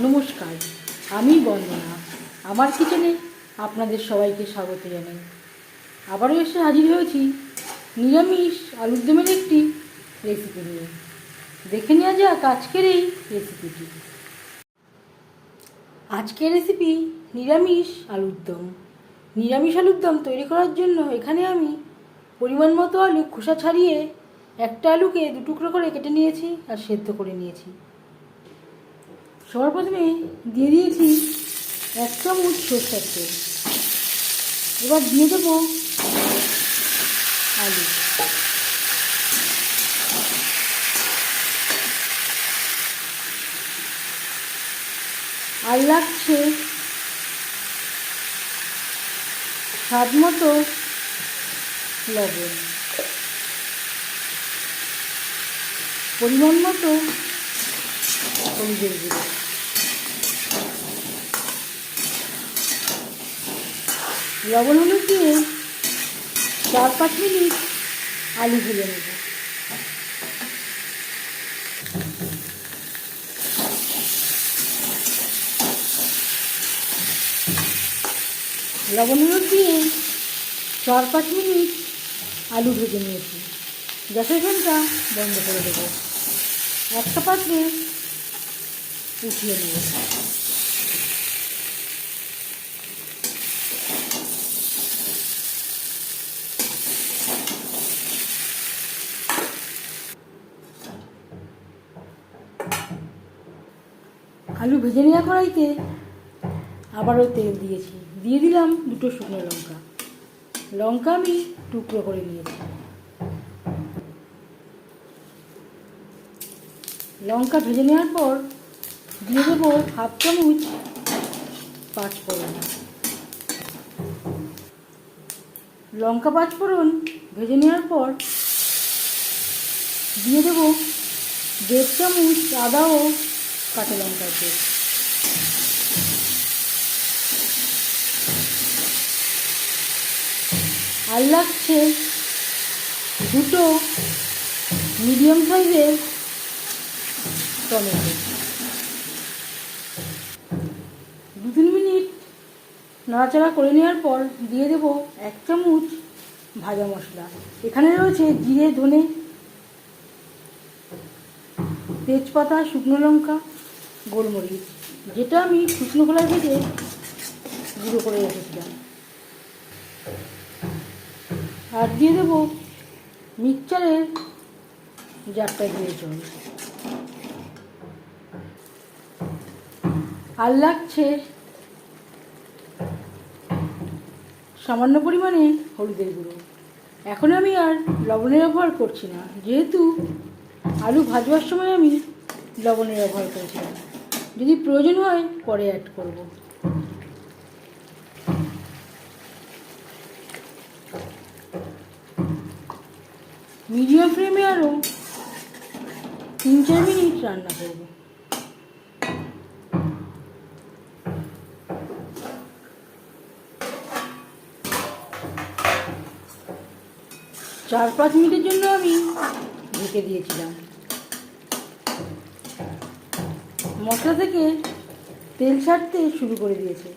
নমস্কার, আমি বন্দনা। আমার কিচেনে আপনাদের সবাইকে স্বাগত জানাই। আবারও এসে হাজির হয়েছি নিরামিষ আলুর দমের একটি রেসিপি নিয়ে। দেখে নেওয়া যাক আজকের এই রেসিপিটি আজকের রেসিপি নিরামিষ আলুর দম। নিরামিষ আলুর দম তৈরি করার জন্য এখানে আমি পরিমাণ মতো আলু খোসা ছাড়িয়ে একটা আলুকে দু টুকরো করে কেটে নিয়েছি আর সেদ্ধ করে নিয়েছি। সবার প্রথমে দিয়ে দিয়েছি এক চামচ সরষের তেল। এবার দিয়ে দেবো আলু। আর লাগছে স্বাদ মতো লবণ। পরিমাণ মতো হলুদের গুঁড়ো। লবণ হলুদ দিয়ে চার পাঁচ মিনিট আলু ভেজে নেব। লবণ হলুদ দিয়ে চার পাঁচ মিনিট আলু ভেজে নিয়েছি। গ্যাসের ফ্লেমটা বন্ধ করে দেবো। একটা পাত্রে উঠিয়ে নেব। আলু ভেজে নেওয়া কড়াইতে আবারও তেল দিয়েছি। দিয়ে দিলাম দুটো শুকনো লঙ্কা। লঙ্কা আমি টুকরো করে নিয়েছি। লঙ্কা ভেজে নেওয়ার পর দিয়ে দেবো হাফ চামচ পাঁচফোড়ন লঙ্কা পাঁচফোড়ন ভেজে নেওয়ার পর দিয়ে দেবো দেড় চামচ আদা ও কাঁচা লঙ্কার পেস্ট আর লাগছে দুটো মিডিয়াম সাইজের টমেটো। দু তিন মিনিট নাড়াচাড়া করে নেওয়ার পর দিয়ে দেবো এক চামচ ভাজা মশলা। এখানে রয়েছে জিরে, ধনে, তেজপাতা, শুকনো লঙ্কা গোলমরিচ। যেটা আমি শুকনো খোলায় ভেজে গুঁড়ো করে রেখেছিলাম। আর দিয়ে দেবো মিক্সচারের জারটা দিয়ে চল আর লাগছে সামান্য পরিমাণে হলুদের গুঁড়ো। এখন আমি আর লবণের ব্যবহার করছি না। যেহেতু আলু ভাজবার সময় আমি লবণের ব্যবহার করেছিলাম। যদি প্রয়োজন হয়, পরে অ্যাড করব। মিডিয়াম ফ্লেমে আরও তিন চার মিনিট রান্না করব। চার পাঁচ মিনিটের জন্য আমি ঢেকে দিয়েছিলাম। মশলা থেকে তেল ছাড়তে শুরু করে দিয়েছে।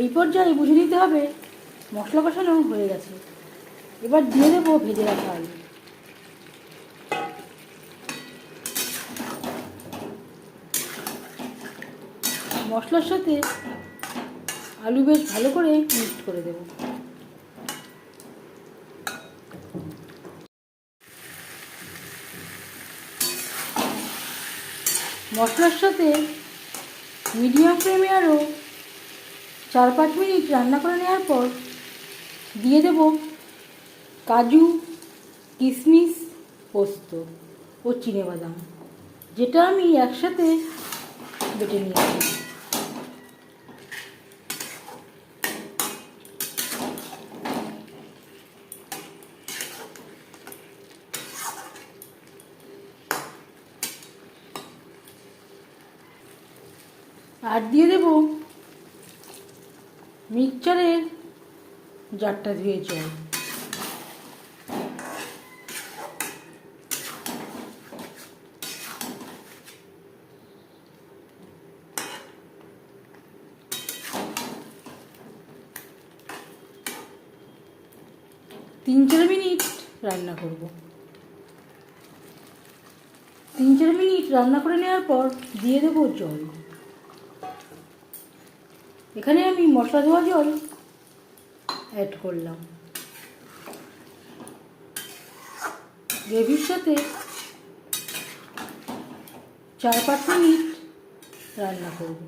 এই পর্যায়ে বুঝে নিতে হবে মশলা কষানো হয়ে গেছে। এবার দিয়ে দেবো ভেজে রাখা আলু। মশলার সাথে আলু বেশ ভালো করে মিক্সড করে দেবো। মশলার সাথে মিডিয়াম ফ্লেমে আরও চার পাঁচ মিনিট রান্না করে নেওয়ার পর দিয়ে দেব কাজু, কিশমিশ, পোস্ত ও বাদাম, যেটা আমি একসাথে বেটে নিয়েছি। আর দিয়ে দেব মিক্সচারের জারটা ধুয়ে জল। তিন চার মিনিট রান্না করব। তিন চার মিনিট রান্না করে নেওয়ার পর দিয়ে দেবো জল। এখানে আমি মশলা ধোয়া জল অ্যাড করলাম। গ্রেভির সাথে চার পাঁচ মিনিট রান্না করব।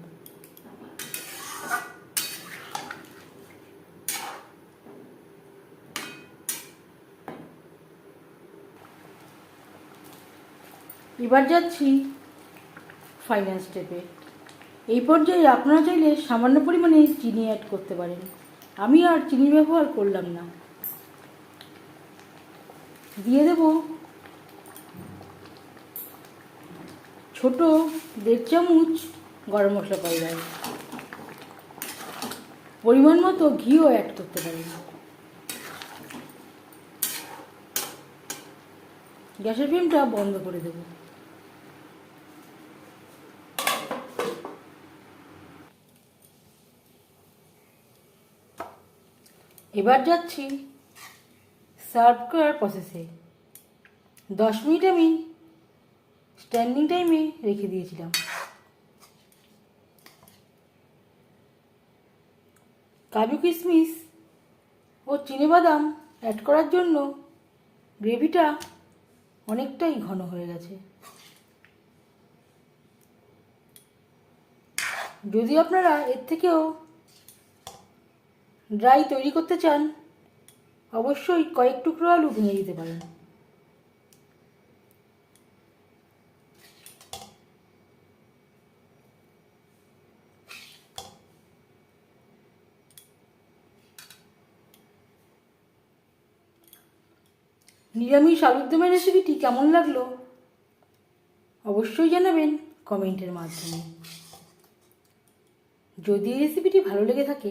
এবার যাচ্ছি ফাইনাল স্টেপে এই পর্যায়ে আপনারা চাইলে সামান্য পরিমাণে চিনি অ্যাড করতে পারেন। আমি আর চিনি ব্যবহার করলাম না। দিয়ে দেব ছোট দেড় চামচ গরম মশলা পাউডার। পরিমাণ মতো ঘিও অ্যাড করতে পারেন। গ্যাসের ফ্লেমটা বন্ধ করে দেবো। এবার যাচ্ছি সার্ভ করার প্রসেসে দশ মিনিট আমি স্ট্যান্ডিং টাইমে রেখে দিয়েছিলাম। কাজু কিশমিশ ও বাদাম অ্যাড করার জন্য গ্রেভিটা অনেকটাই ঘন হয়ে গেছে। যদি আপনারা এর থেকেও ড্রাই তৈরি করতে চান, অবশ্যই কয়েক টুকরো আলু ভেঙে দিতে পারেন। নিরামিষ আলুর দমের রেসিপিটি কেমন লাগল, অবশ্যই জানাবেন কমেন্টের মাধ্যমে। যদি রেসিপিটি ভালো লেগে থাকে